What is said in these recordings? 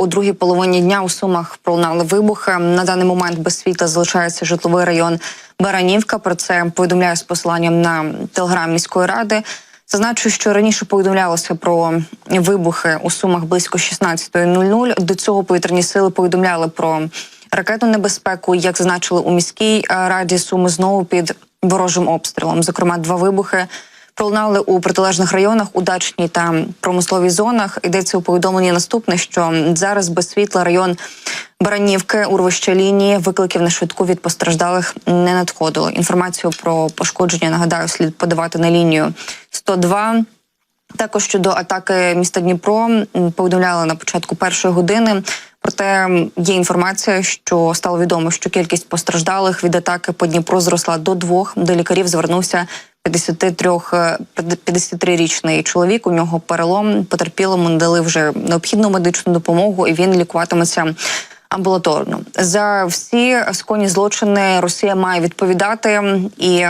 У другій половині дня у Сумах пролунали вибухи. На даний момент без світла залишається житловий район Баранівка. Про це повідомляє з посиланням на телеграм міської ради. Зазначу, що раніше повідомлялося про вибухи у Сумах близько 16.00. До цього повітряні сили повідомляли про ракетну небезпеку. Як зазначили у міській е, раді, суми знову під ворожим обстрілом. Зокрема, два вибухи пролунали у протилежних районах у дачній та промисловій зонах. Йдеться у повідомленні наступне, що зараз без світла район Баранівки, урвище лінії, викликів на швидку від постраждалих не надходило. Інформацію про пошкодження нагадаю, слід подавати на лінію 102. Також щодо атаки міста Дніпро повідомляли на початку першої години. Проте є інформація, що стало відомо, що кількість постраждалих від атаки по Дніпру зросла до двох. До лікарів звернувся 53 53-річний чоловік. У нього перелом потерпілому надали вже необхідну медичну допомогу, і він лікуватиметься амбулаторно. За всі сконі злочини Росія має відповідати і.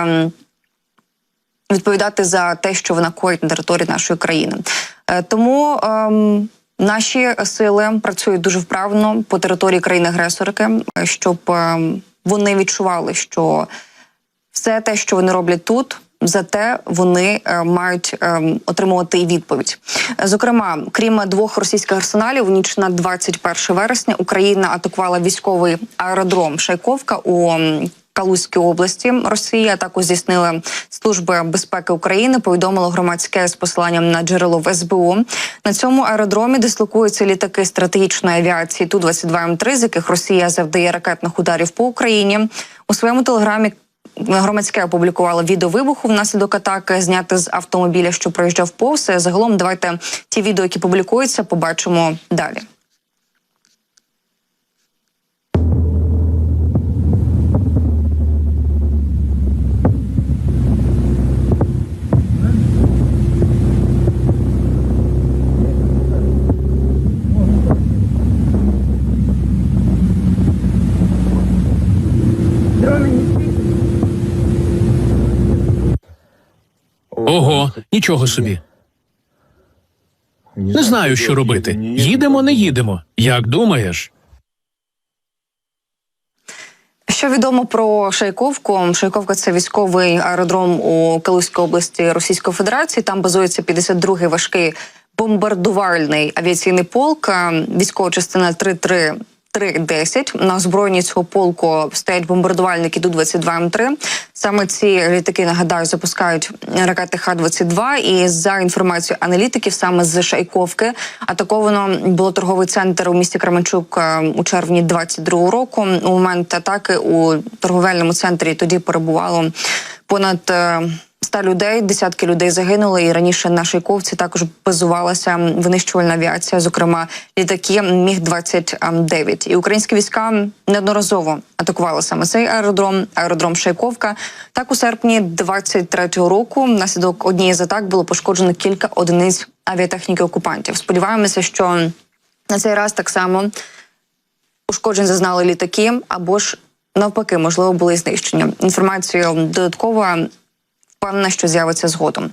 відповідати за те, що вона коїть на території нашої країни. Е, Тому ем, наші сили працюють дуже вправно по території країни-агресорки, е, щоб ем, вони відчували, що все те, що вони роблять тут. Зате вони е, мають е, отримувати відповідь. Зокрема, крім двох російських арсеналів, ніч на 21 вересня Україна атакувала військовий аеродром Шайковка у Калузькій області. Росія також здійснила служби безпеки України. Повідомило громадське з посиланням на джерело в СБУ. На цьому аеродромі дислокуються літаки стратегічної авіації ту 22 м 3 з яких Росія завдає ракетних ударів по Україні. У своєму телеграмі Громадське опублікувало відео вибуху внаслідок атаки, зняти з автомобіля, що проїжджав повз. Загалом, давайте ті відео, які публікуються, побачимо далі. Ого, нічого собі. Не знаю, що робити. Їдемо, не їдемо. Як думаєш? Що відомо про Шайковку? Шайковка це військовий аеродром у Калузькій області Російської Федерації. Там базується 52-й важкий бомбардувальний авіаційний полк. Військова частина 33 310. На озброєнні цього полку стоять бомбардувальники Ту 22 М 3 Саме ці літаки нагадаю запускають ракети Х-22. І за інформацією аналітиків, саме з Шайковки атаковано було торговий центр у місті Кременчук е, у червні 22 року. У момент атаки у торговельному центрі тоді перебувало понад 100 людей, десятки людей загинули. І раніше на Шайковці також базувалася винищувальна авіація, зокрема літаки Міг 29 І українські війська неодноразово атакували саме цей аеродром, аеродром Шайковка. Так у серпні 23-го року, внаслідок однієї з атак було пошкоджено кілька одиниць авіатехніки окупантів. Сподіваємося, що на цей раз так само ушкоджень зазнали літаки або ж навпаки, можливо, були знищення. Інформацію додатково впевнена, що з'явиться згодом.